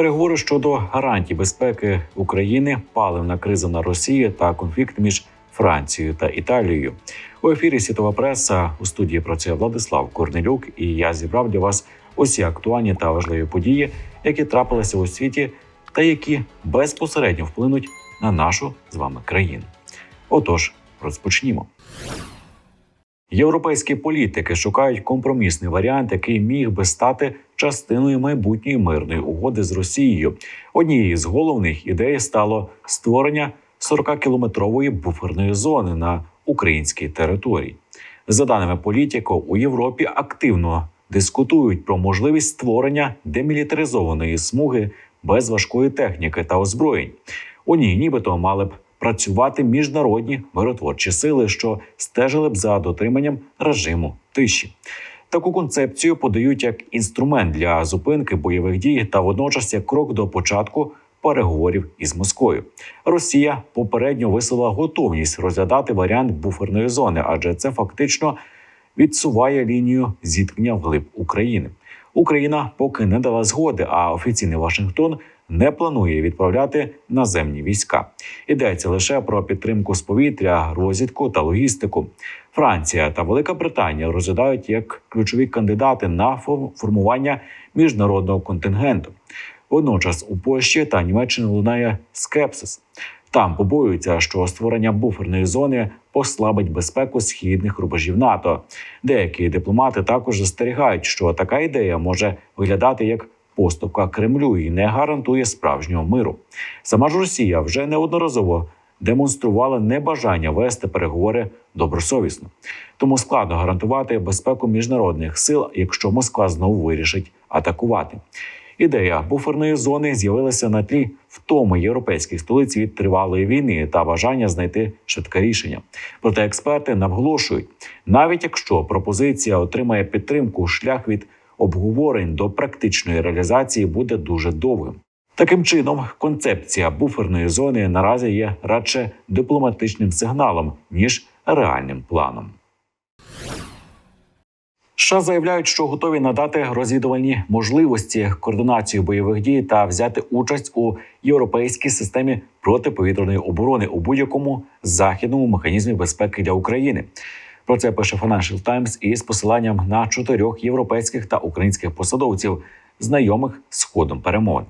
Переговори щодо гарантій безпеки України, паливна криза на Росії та конфлікт між Францією та Італією. У ефірі Світова преса у студії працює Владислав Корнелюк, і я зібрав для вас усі актуальні та важливі події, які трапилися у світі, та які безпосередньо вплинуть на нашу з вами країну. Отож, розпочнімо. Європейські політики шукають компромісний варіант, який міг би стати частиною майбутньої мирної угоди з Росією. Однією з головних ідей стало створення 40-кілометрової буферної зони на українській території. За даними політико, у Європі активно дискутують про можливість створення демілітаризованої смуги без важкої техніки та озброєнь. У ній нібито мали б працювати міжнародні миротворчі сили, що стежили б за дотриманням режиму тиші. Таку концепцію подають як інструмент для зупинки бойових дій та водночас як крок до початку переговорів із Москвою. Росія попередньо висловила готовність розглядати варіант буферної зони, адже це фактично відсуває лінію зіткнення вглиб України. Україна поки не дала згоди, а офіційний Вашингтон не планує відправляти наземні війська. Йдеться лише про підтримку з повітря, розвідку та логістику. Франція та Велика Британія розглядають як ключові кандидати на фо- формування міжнародного контингенту. Водночас у Польщі та Німеччині лунає скепсис. Там побоюються, що створення буферної зони послабить безпеку східних рубежів НАТО. Деякі дипломати також застерігають, що така ідея може виглядати як поступка Кремлю і не гарантує справжнього миру. Сама ж Росія вже неодноразово демонструвала небажання вести переговори добросовісно. Тому складно гарантувати безпеку міжнародних сил, якщо Москва знову вирішить атакувати. Ідея буферної зони з'явилася на тлі втоми європейських столиць від тривалої війни та бажання знайти швидке рішення. Проте експерти наголошують, навіть якщо пропозиція отримає підтримку, шлях від обговорень до практичної реалізації буде дуже довгим. Таким чином, концепція буферної зони наразі є радше дипломатичним сигналом ніж реальним планом. США заявляють, що готові надати розвідувальні можливості координацію бойових дій та взяти участь у європейській системі протиповітряної оборони у будь-якому західному механізмі безпеки для України. Про це пише Financial Times із посиланням на чотирьох європейських та українських посадовців, знайомих з ходом перемовин.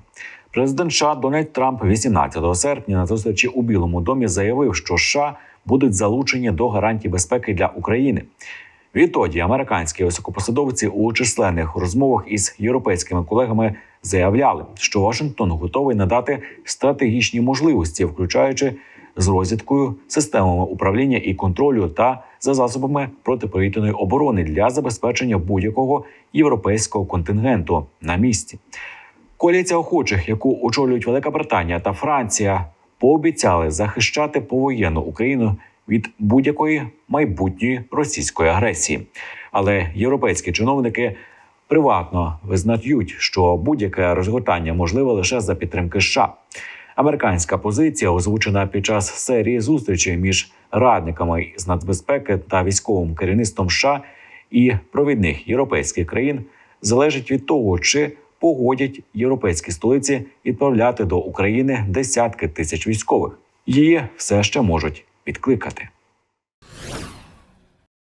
Президент США Дональд Трамп 18 серпня на зустрічі у Білому домі заявив, що США будуть залучені до гарантій безпеки для України. Відтоді американські високопосадовці у численних розмовах із європейськими колегами заявляли, що Вашингтон готовий надати стратегічні можливості, включаючи з розвідкою, системами управління і контролю та за засобами протиповітряної оборони для забезпечення будь-якого європейського контингенту на місці. Коаліція охочих, яку очолюють Велика Британія та Франція, пообіцяли захищати повоєнну Україну від будь-якої майбутньої російської агресії. Але європейські чиновники приватно визнають, що будь-яке розгортання можливе лише за підтримки США. Американська позиція, озвучена під час серії зустрічей між радниками з нацбезпеки та військовим керівництвом США і провідних європейських країн, залежить від того, чи погодять європейські столиці відправляти до України десятки тисяч військових. Її все ще можуть відкликати.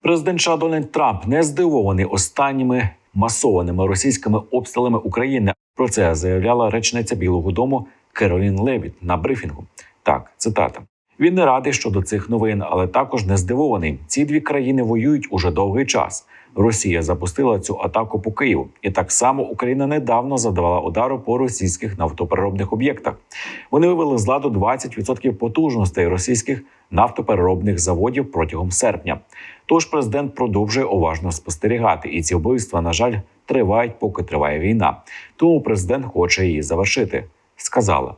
Президент США Дональд Трамп не здивований останніми масованими російськими обстрілами України. Про це заявляла речниця Білого Дому Керолін Левіт на брифінгу. Так, цитата. Він не радий щодо цих новин, але також не здивований. Ці дві країни воюють уже довгий час. Росія запустила цю атаку по Києву, і так само Україна недавно завдавала удару по російських нафтопереробних об'єктах. Вони вивели з ладу 20% потужностей російських нафтопереробних заводів протягом серпня. Тож президент продовжує уважно спостерігати, і ці вбивства, на жаль, тривають, поки триває війна. Тому президент хоче її завершити, сказала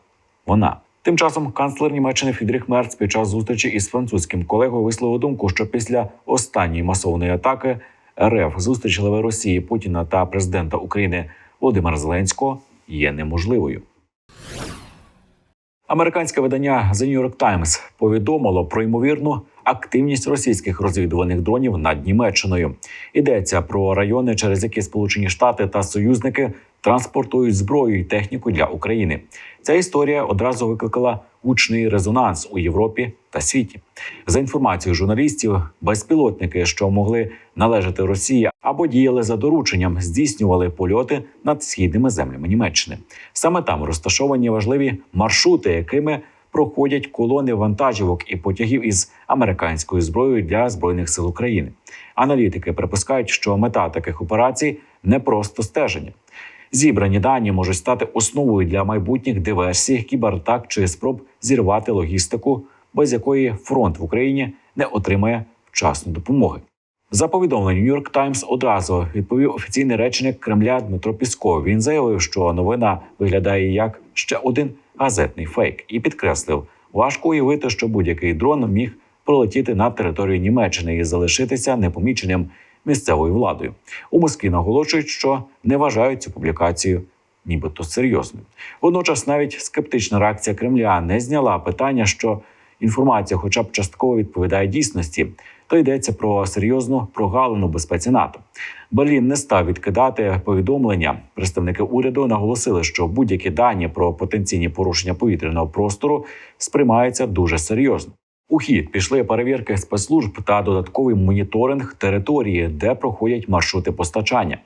вона. Тим часом канцлер Німеччини Фідріх Мерц під час зустрічі із французьким колегою висловив думку, що після останньої масовної атаки РФ зустріч глави Росії Путіна та президента України Володимира Зеленського є неможливою. Американське видання The New York Times повідомило про ймовірну активність російських розвідувальних дронів над Німеччиною. Йдеться про райони, через які Сполучені Штати та союзники транспортують зброю і техніку для України. Ця історія одразу викликала гучний резонанс у Європі та світі. За інформацією журналістів, безпілотники, що могли належати Росії або діяли за дорученням, здійснювали польоти над східними землями Німеччини. Саме там розташовані важливі маршрути, якими проходять колони вантажівок і потягів із американською зброєю для збройних сил України. Аналітики припускають, що мета таких операцій не просто стеження. Зібрані дані можуть стати основою для майбутніх диверсій, кібератак чи спроб зірвати логістику, без якої фронт в Україні не отримає вчасної допомоги. За повідомленням New York Times одразу відповів офіційний речник Кремля Дмитро Пісков. Він заявив, що новина виглядає як ще один газетний фейк, і підкреслив, важко уявити, що будь-який дрон міг пролетіти над територію Німеччини і залишитися непоміченим місцевою владою. У Москві наголошують, що не вважають цю публікацію нібито серйозною. Водночас, навіть скептична реакція Кремля не зняла питання, що інформація, хоча б частково відповідає дійсності, то йдеться про серйозну прогалину безпеці НАТО. Берлін не став відкидати повідомлення. Представники уряду наголосили, що будь-які дані про потенційні порушення повітряного простору сприймаються дуже серйозно. У хід пішли перевірки спецслужб та додатковий моніторинг території, де проходять маршрути постачання.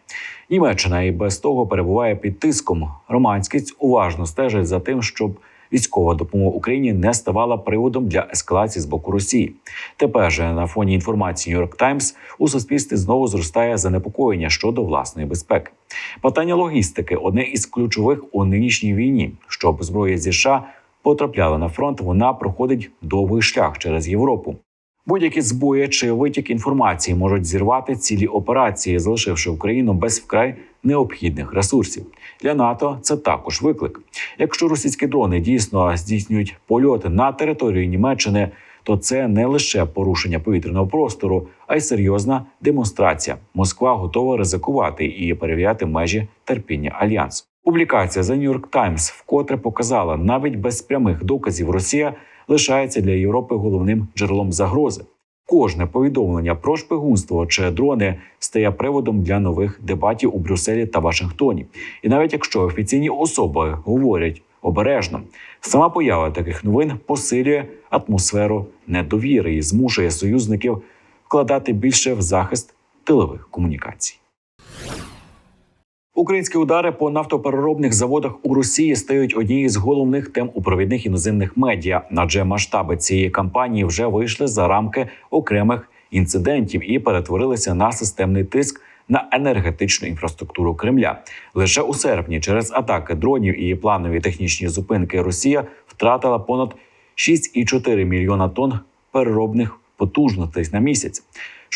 Німеччина і без того перебуває під тиском. Романськість уважно стежить за тим, щоб військова допомога Україні не ставала приводом для ескалації з боку Росії. Тепер же на фоні інформації New York Times у суспільстві знову зростає занепокоєння щодо власної безпеки. Питання логістики одне із ключових у нинішній війні, щоб зброя зі США потрапляла на фронт. Вона проходить довгий шлях через Європу. Будь-які збої чи витік інформації можуть зірвати цілі операції, залишивши Україну без вкрай необхідних ресурсів. Для НАТО це також виклик. Якщо російські дрони дійсно здійснюють польоти на територію Німеччини, то це не лише порушення повітряного простору, а й серйозна демонстрація. Москва готова ризикувати і перевіряти межі терпіння альянсу. Публікація The New York Times вкотре показала, навіть без прямих доказів Росія лишається для Європи головним джерелом загрози. Кожне повідомлення про шпигунство чи дрони стає приводом для нових дебатів у Брюсселі та Вашингтоні. І навіть якщо офіційні особи говорять обережно, сама поява таких новин посилює атмосферу недовіри і змушує союзників вкладати більше в захист тилових комунікацій. Українські удари по нафтопереробних заводах у Росії стають однією з головних тем у провідних іноземних медіа, адже масштаби цієї кампанії вже вийшли за рамки окремих інцидентів і перетворилися на системний тиск на енергетичну інфраструктуру Кремля. Лише у серпні, через атаки дронів і планові технічні зупинки, Росія втратила понад 6,4 мільйона тонн переробних потужностей на місяць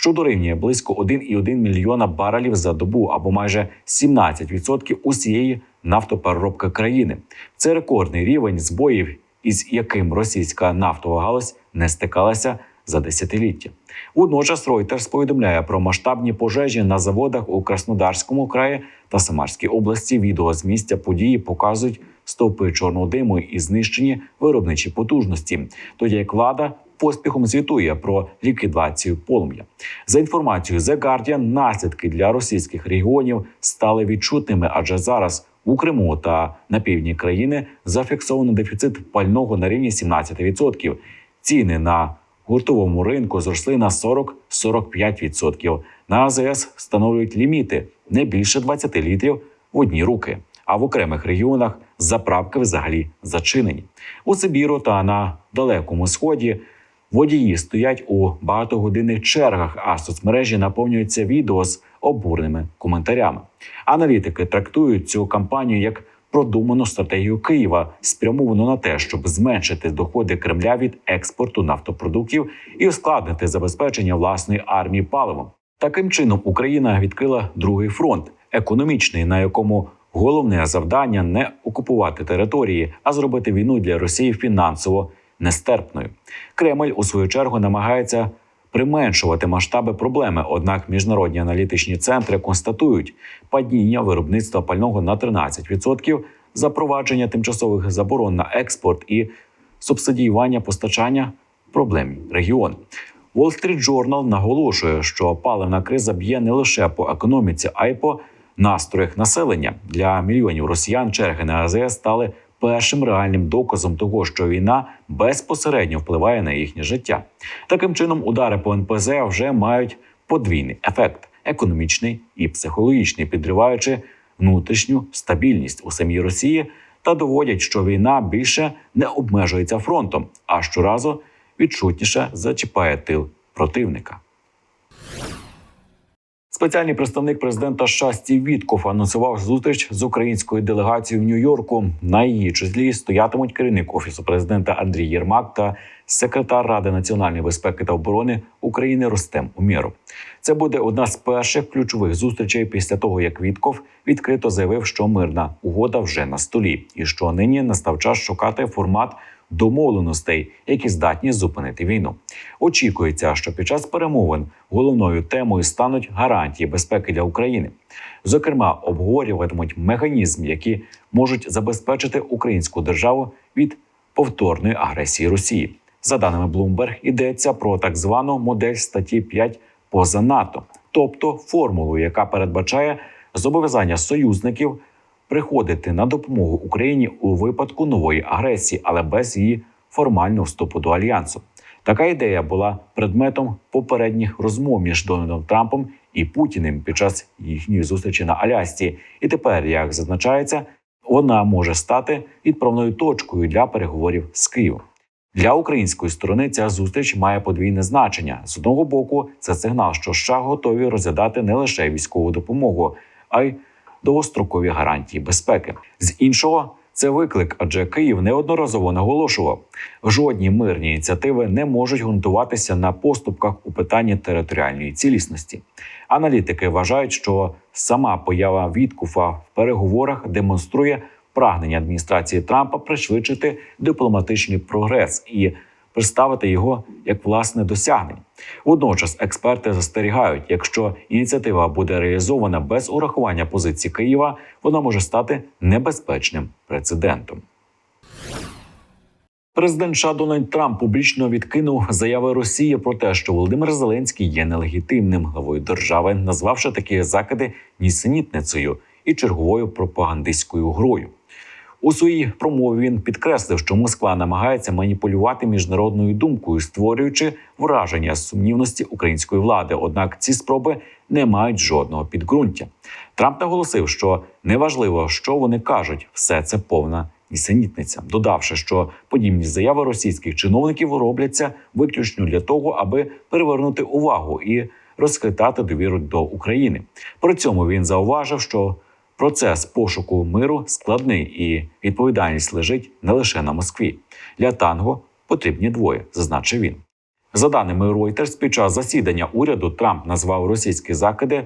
що дорівнює близько 1,1 мільйона барелів за добу або майже 17% усієї нафтопереробки країни. Це рекордний рівень збоїв, із яким російська нафтова галузь не стикалася за десятиліття. Водночас Reuters повідомляє про масштабні пожежі на заводах у Краснодарському краї та Самарській області. Відео з місця події показують стовпи чорного диму і знищені виробничі потужності, тоді як влада поспіхом звітує про ліквідацію полум'я. За інформацією The Guardian, наслідки для російських регіонів стали відчутними, адже зараз у Криму та на півдні країни зафіксовано дефіцит пального на рівні 17%. Ціни на гуртовому ринку зросли на 40-45%. На АЗС встановлюють ліміти не більше 20 літрів в одні руки. А в окремих регіонах заправки взагалі зачинені у Сибіру та на далекому сході. Водії стоять у багатогодинних чергах, а соцмережі наповнюються відео з обурними коментарями. Аналітики трактують цю кампанію як продуману стратегію Києва, спрямовану на те, щоб зменшити доходи Кремля від експорту нафтопродуктів і ускладнити забезпечення власної армії паливом. Таким чином Україна відкрила другий фронт економічний, на якому головне завдання не окупувати території, а зробити війну для Росії фінансово нестерпною. Кремль у свою чергу намагається применшувати масштаби проблеми. Однак міжнародні аналітичні центри констатують падіння виробництва пального на 13%, запровадження тимчасових заборон на експорт і субсидіювання постачання проблемні регіони. Wall Street Journal наголошує, що паливна криза б'є не лише по економіці, а й по настроях населення для мільйонів росіян. Черги на АЗС стали першим реальним доказом того, що війна безпосередньо впливає на їхнє життя. Таким чином, удари по НПЗ вже мають подвійний ефект економічний і психологічний, підриваючи внутрішню стабільність у самій Росії та доводять, що війна більше не обмежується фронтом, а щоразу відчутніше зачіпає тил противника. Спеціальний представник президента США Стів Вітков анонсував зустріч з українською делегацією в Нью-Йорку. На її числі стоятимуть керівник офісу президента Андрій Єрмак та секретар Ради національної безпеки та оборони України Ростем Умєров. Це буде одна з перших ключових зустрічей після того, як Вітков відкрито заявив, що мирна угода вже на столі, і що нині настав час шукати формат домовленостей, які здатні зупинити війну. Очікується, що під час перемовин головною темою стануть гарантії безпеки для України. Зокрема, обговорюватимуть механізм, які можуть забезпечити українську державу від повторної агресії Росії. За даними Bloomberg, йдеться про так звану модель статті 5 поза НАТО, тобто формулу, яка передбачає зобов'язання союзників приходити на допомогу Україні у випадку нової агресії, але без її формального вступу до альянсу. Така ідея була предметом попередніх розмов між Дональдом Трампом і Путіним під час їхньої зустрічі на Алясці. І тепер, як зазначається, вона може стати відправною точкою для переговорів з Києвом. Для української сторони ця зустріч має подвійне значення. З одного боку, це сигнал, що США готові розглядати не лише військову допомогу, а й довгострокові гарантії безпеки. З іншого, це виклик, адже Київ неодноразово наголошував, жодні мирні ініціативи не можуть ґрунтуватися на поступках у питанні територіальної цілісності. Аналітики вважають, що сама поява Віткуфа в переговорах демонструє прагнення адміністрації Трампа пришвидшити дипломатичний прогрес і представити його як власне досягнення. Водночас експерти застерігають, якщо ініціатива буде реалізована без урахування позиції Києва, вона може стати небезпечним прецедентом. Президент США Дональд Трамп публічно відкинув заяви Росії про те, що Володимир Зеленський є нелегітимним главою держави, назвавши такі закиди нісенітницею і черговою пропагандистською грою. У своїй промові він підкреслив, що Москва намагається маніпулювати міжнародною думкою, створюючи враження сумнівності української влади. Однак ці спроби не мають жодного підґрунтя. Трамп наголосив, що неважливо, що вони кажуть, все це повна нісенітниця, додавши, що подібні заяви російських чиновників робляться виключно для того, аби перевернути увагу і розхитати довіру до України. При цьому він зауважив, що Процес пошуку миру складний і відповідальність лежить не лише на Москві. Для танго потрібні двоє, зазначив він. За даними Reuters, під час засідання уряду Трамп назвав російські закиди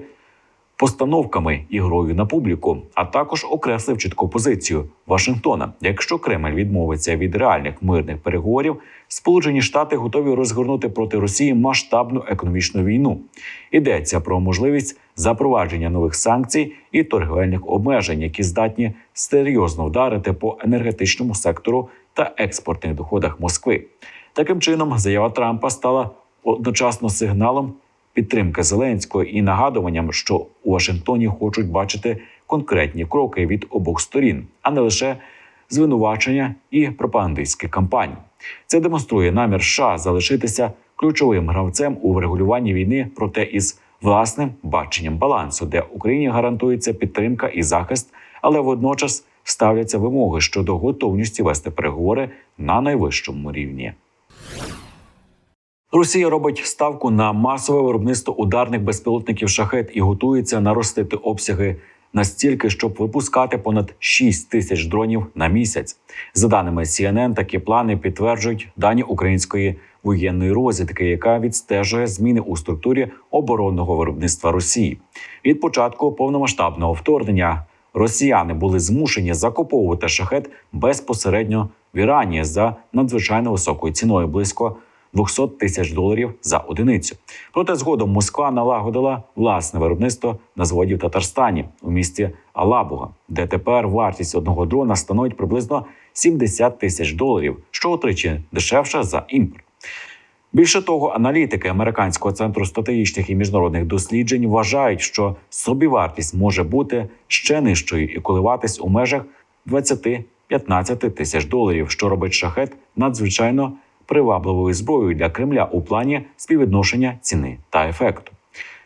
постановками і грою на публіку, а також окреслив чітку позицію Вашингтона. Якщо Кремль відмовиться від реальних мирних переговорів, Сполучені Штати готові розгорнути проти Росії масштабну економічну війну. Йдеться про можливість запровадження нових санкцій і торговельних обмежень, які здатні серйозно вдарити по енергетичному сектору та експортних доходах Москви. Таким чином, заява Трампа стала одночасно сигналом підтримки Зеленського і нагадуванням, що у Вашингтоні хочуть бачити конкретні кроки від обох сторін, а не лише звинувачення і пропагандистські кампанії. Це демонструє намір США залишитися ключовим гравцем у врегулюванні війни, проте із власним баченням балансу, де Україні гарантується підтримка і захист, але водночас ставляться вимоги щодо готовності вести переговори на найвищому рівні. Росія робить ставку на масове виробництво ударних безпілотників шахет і готується наростити обсяги настільки, щоб випускати понад 6 тисяч дронів на місяць. За даними CNN, такі плани підтверджують дані української воєнної розвідки, яка відстежує зміни у структурі оборонного виробництва Росії. Від початку повномасштабного вторгнення росіяни були змушені закуповувати шахет безпосередньо в Ірані за надзвичайно високою ціною близько 200 тисяч доларів за одиницю. Проте згодом Москва налагодила власне виробництво на заводі в Татарстані у місті Алабуга, де тепер вартість одного дрона становить приблизно 70 тисяч доларів, що утричі дешевше за імпорт. Більше того, аналітики американського центру стратегічних і міжнародних досліджень вважають, що собівартість може бути ще нижчою і коливатись у межах 20-15 тисяч доларів, що робить шахет надзвичайно привабливою зброєю для Кремля у плані співвідношення ціни та ефекту.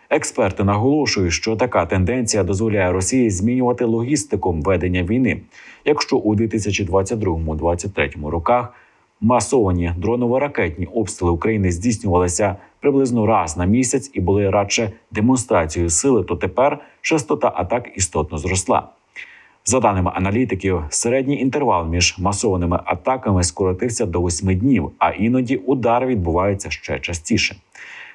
Експерти наголошують, що така тенденція дозволяє Росії змінювати логістику ведення війни. Якщо у 2022-2023 роках масовані дроново-ракетні обстріли України здійснювалися приблизно раз на місяць і були радше демонстрацією сили, то тепер частота атак істотно зросла. За даними аналітиків, середній інтервал між масованими атаками скоротився до 8 днів, а іноді удари відбуваються ще частіше.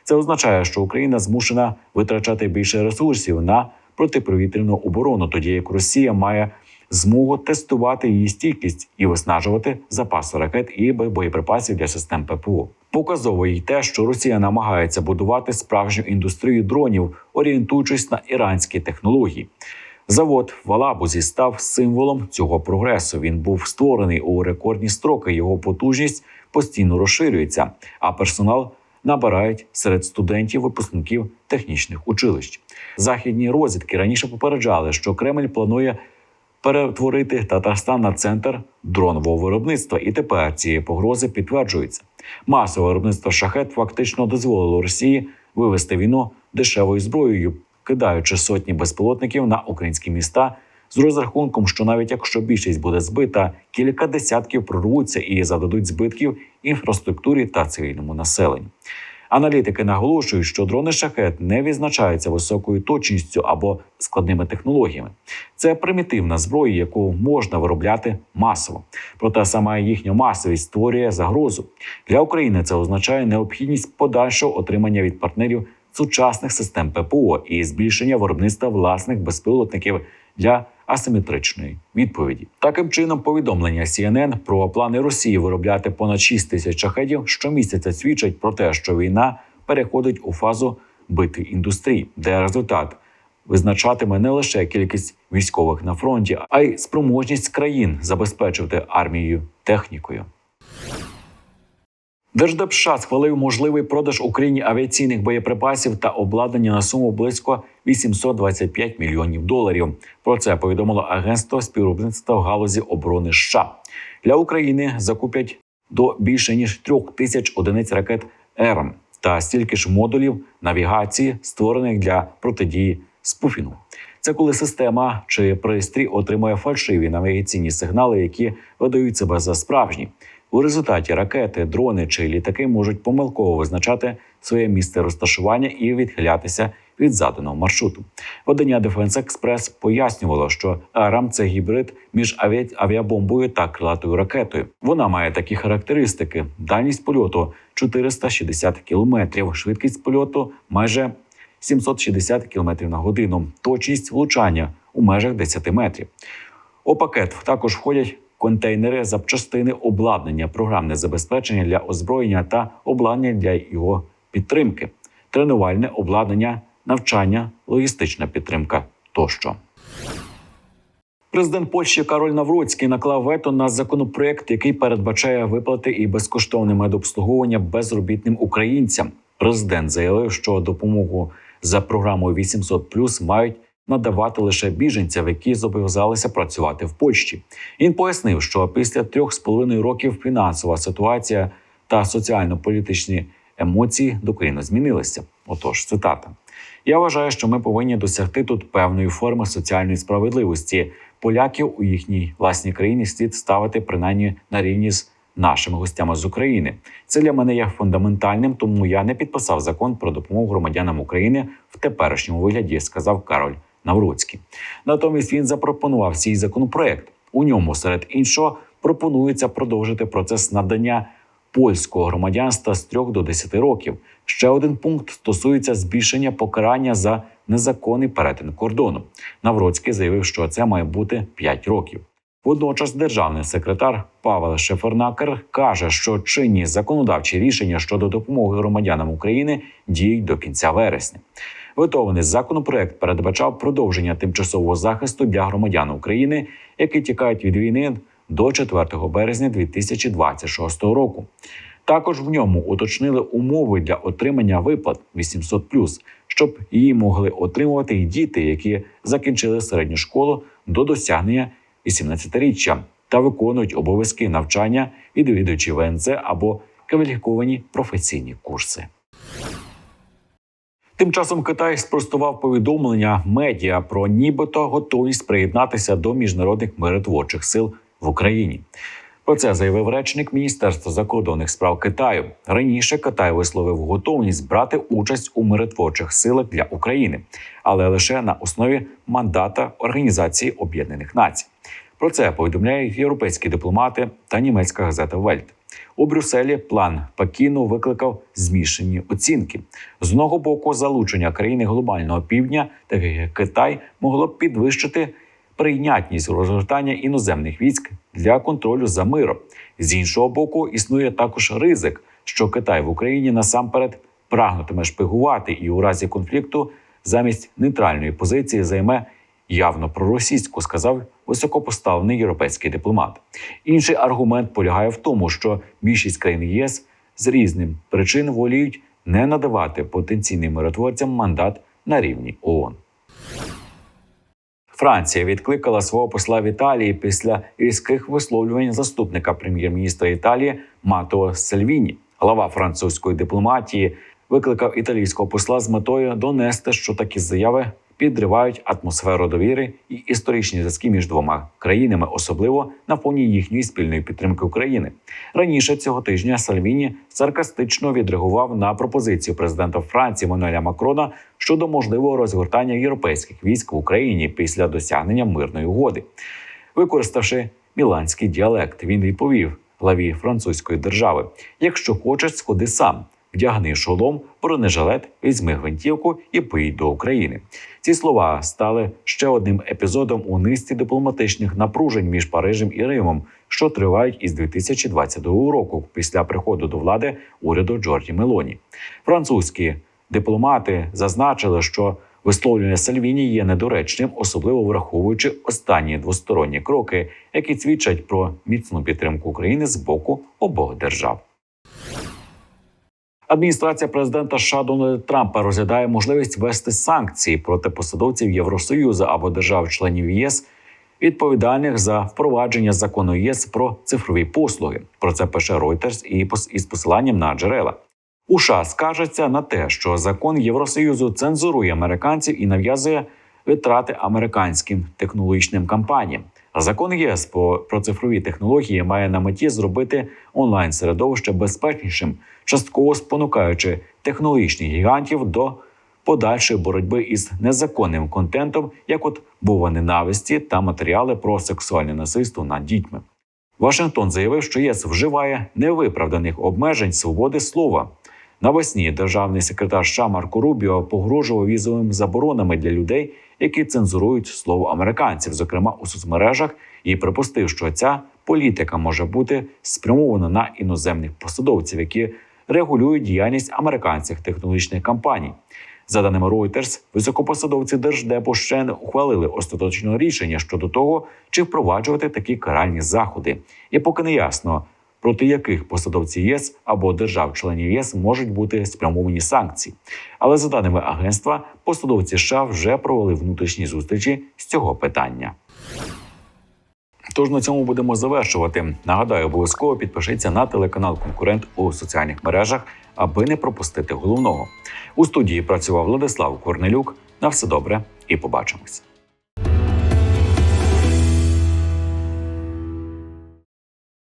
Це означає, що Україна змушена витрачати більше ресурсів на протиповітряну оборону, тоді як Росія має змогу тестувати її стійкість і виснажувати запаси ракет і боєприпасів для систем ППО. Показово й те, що Росія намагається будувати справжню індустрію дронів, орієнтуючись на іранські технології. Завод в Алабузі став символом цього прогресу. Він був створений у рекордні строки. Його потужність постійно розширюється, а персонал набирають серед студентів випускників технічних училищ. Західні розвідки раніше попереджали, що Кремль планує перетворити Татарстан на центр дронового виробництва, і тепер ці погрози підтверджуються. Масове виробництво шахет фактично дозволило Росії вивести війну дешевою зброєю, кидаючи сотні безпілотників на українські міста. З розрахунком, що навіть якщо більшість буде збита, кілька десятків прорвуться і завдадуть збитків інфраструктурі та цивільному населенню. Аналітики наголошують, що дрони шахет не відзначаються високою точністю або складними технологіями. Це примітивна зброя, яку можна виробляти масово. Проте саме їхня масовість створює загрозу для України. Це означає необхідність подальшого отримання від партнерів сучасних систем ППО і збільшення виробництва власних безпілотників для асиметричної відповіді. Таким чином, повідомлення CNN про плани Росії виробляти понад 6 тисяч шахедів щомісяця свідчать про те, що війна переходить у фазу бити індустрій, де результат визначатиме не лише кількість військових на фронті, а й спроможність країн забезпечувати армією технікою. Держдеп США схвалив можливий продаж Україні авіаційних боєприпасів та обладнання на суму близько 825 мільйонів доларів. Про це повідомило агентство співробітництва в галузі оборони США. Для України закуплять до більше ніж трьох тисяч одиниць ракет ЕРМ та стільки ж модулів навігації, створених для протидії спуфінгу. Це коли система чи пристрій отримує фальшиві навігаційні сигнали, які видають себе за справжні. У результаті ракети, дрони чи літаки можуть помилково визначати своє місце розташування і відхилятися від заданого маршруту. Видання Defense Express пояснювало, що АРАМ – це гібрид між авіа- авіабомбою та крилатою ракетою. Вона має такі характеристики: дальність польоту 460 км, швидкість польоту майже 760 км на годину, точність влучання у межах 10 метрів. У пакет також входять контейнери, запчастини, обладнання, програмне забезпечення для озброєння та обладнання для його підтримки, тренувальне обладнання, навчання, логістична підтримка тощо. Президент Польщі Кароль Навроцький наклав вето на законопроект, який передбачає виплати і безкоштовне медобслуговування безробітним українцям. Президент заявив, що допомогу за програмою 800+, мають надавати лише біженцям, які зобов'язалися працювати в Польщі. Він пояснив, що після трьох з половиною років фінансова ситуація та соціально-політичні емоції докорінно змінилися. Отож, цитата. Я вважаю, що ми повинні досягти тут певної форми соціальної справедливості. Поляків у їхній власній країні слід ставити принаймні на рівні з нашими гостями з України. Це для мене є фундаментальним, тому я не підписав закон про допомогу громадянам України в теперішньому вигляді, сказав Кароль Навроцький. Натомість він запропонував свій законопроект. У ньому, серед іншого, пропонується продовжити процес надання польського громадянства з 3 до 10 років. Ще один пункт стосується збільшення покарання за незаконний перетин кордону. Навроцький заявив, що це має бути 5 років. Водночас державний секретар Павел Шефернакер каже, що чинні законодавчі рішення щодо допомоги громадянам України діють до кінця вересня. Ветований законопроект передбачав продовження тимчасового захисту для громадян України, які тікають від війни до 4 березня 2026 року. Також в ньому уточнили умови для отримання виплат 800+, щоб її могли отримувати й діти, які закінчили середню школу до досягнення 18-річчя та виконують обов'язки навчання, відвідуючи ВНЦ або кваліфіковані професійні курси. Тим часом Китай спростував повідомлення медіа про нібито готовність приєднатися до міжнародних миротворчих сил в Україні. Про це заявив речник Міністерства закордонних справ Китаю. Раніше Китай висловив готовність брати участь у миротворчих силах для України, але лише на основі мандата Організації Об'єднаних Націй. Про це повідомляють європейські дипломати та німецька газета Вельт. У Брюсселі план Пекіну викликав змішані оцінки. З одного боку, залучення країни глобального півдня, таких як Китай, могло б підвищити прийнятність розгортання іноземних військ для контролю за миром. З іншого боку, існує також ризик, що Китай в Україні насамперед прагнутиме шпигувати і у разі конфлікту замість нейтральної позиції займе явно проросійську, сказав високопоставлений європейський дипломат. Інший аргумент полягає в тому, що більшість країн ЄС з різним причин воліють не надавати потенційним миротворцям мандат на рівні ООН. Франція відкликала свого посла в Італії після різких висловлювань заступника прем'єр-міністра Італії Матео Сальвіні. Глава французької дипломатії викликав італійського посла з метою донести, що такі заяви підривають атмосферу довіри і історичні зв'язки між двома країнами, особливо на фоні їхньої спільної підтримки України. Раніше цього тижня Сальвіні саркастично відреагував на пропозицію президента Франції Мануеля Макрона щодо можливого розгортання європейських військ в Україні після досягнення мирної угоди. Використавши міланський діалект, він відповів главі французької держави: якщо хочеш, сходи сам. Вдягни шолом, бронежилет, візьми гвинтівку і поїдь до України. Ці слова стали ще одним епізодом у низці дипломатичних напружень між Парижем і Римом, що тривають із 2022 року, після приходу до влади уряду Джорджі Мелоні. Французькі дипломати зазначили, що висловлювання Сальвіні є недоречним, особливо враховуючи останні двосторонні кроки, які свідчать про міцну підтримку України з боку обох держав. Адміністрація президента США Дональда Трампа розглядає можливість ввести санкції проти посадовців Євросоюзу або держав-членів ЄС, відповідальних за впровадження закону ЄС про цифрові послуги. Про це пише Reuters і із посиланням на джерела. У США скажеться на те, що закон Євросоюзу цензурує американців і нав'язує витрати американським технологічним компаніям. Закон ЄС про цифрові технології має на меті зробити онлайн середовище безпечнішим, частково спонукаючи технологічних гігантів до подальшої боротьби із незаконним контентом, як от мова ненависті та матеріали про сексуальне насильство над дітьми. Вашингтон заявив, що ЄС вживає невиправданих обмежень свободи слова. Навесні державний секретар США Марко Рубіо погрожував візовими заборонами для людей, які цензурують слово американців, зокрема у соцмережах, і припустив, що ця політика може бути спрямована на іноземних посадовців, які регулюють діяльність американських технологічних компаній. За даними Reuters, високопосадовці держдепу ще не ухвалили остаточного рішення щодо того, чи впроваджувати такі каральні заходи, і поки не ясно. Проти яких посадовці ЄС або держав-членів ЄС можуть бути спрямовані санкції, але за даними агентства, посадовці США вже провели внутрішні зустрічі з цього питання. Тож на цьому будемо завершувати. Нагадаю, обов'язково підпишіться на телеканал Конкурент у соціальних мережах, аби не пропустити головного. У студії працював Владислав Корнелюк. На все добре і побачимось.